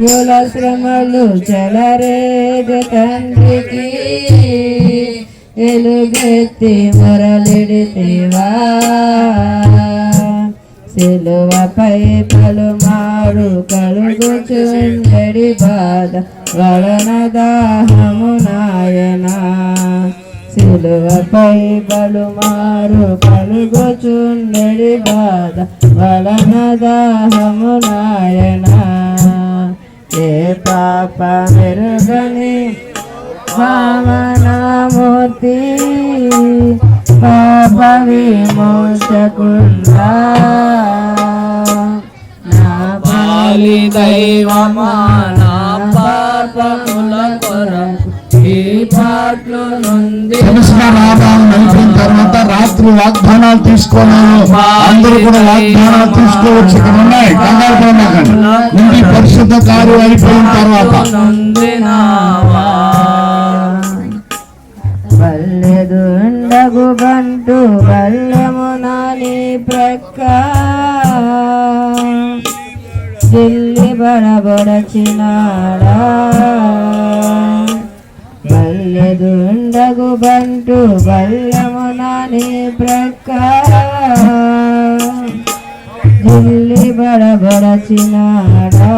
గుల శ్రమలు చెలరేగ తండ్రికి ఎలుగెత్తి మొరలిడితేవా సిలువపై పలుమారు కలుగుచుండడి బాధ వలన దాహము నాయనా. సిలువపై పలుమారు కలుగుచుండడి బాధ వలన దాహము నాయన. ఏ పాప మెరుగని భావనామూర్తి పాప విమోచకుండా. నా దైవమా నా పాపముల కొరకు ఈ పాటలు నుండి రాత్రి వాగ్దానాలు తీసుకున్నాను అందరూ కూడా వాగ్దానాలు తీసుకోవచ్చు. ఇక్కడ ఉన్నాయి. కంగారు పడమాకండి నుండి పరిశుద్ధ కార్యం అయిపోయిన తర్వాత. నొందినావా బల్లెదుండగు బంటు బల్లెమున నీ ప్రక్క. దిల్లి బడబొడచినాడా? ఉండగు బంటు బల్లములని ప్రక్క బడబడ చిన్నాడా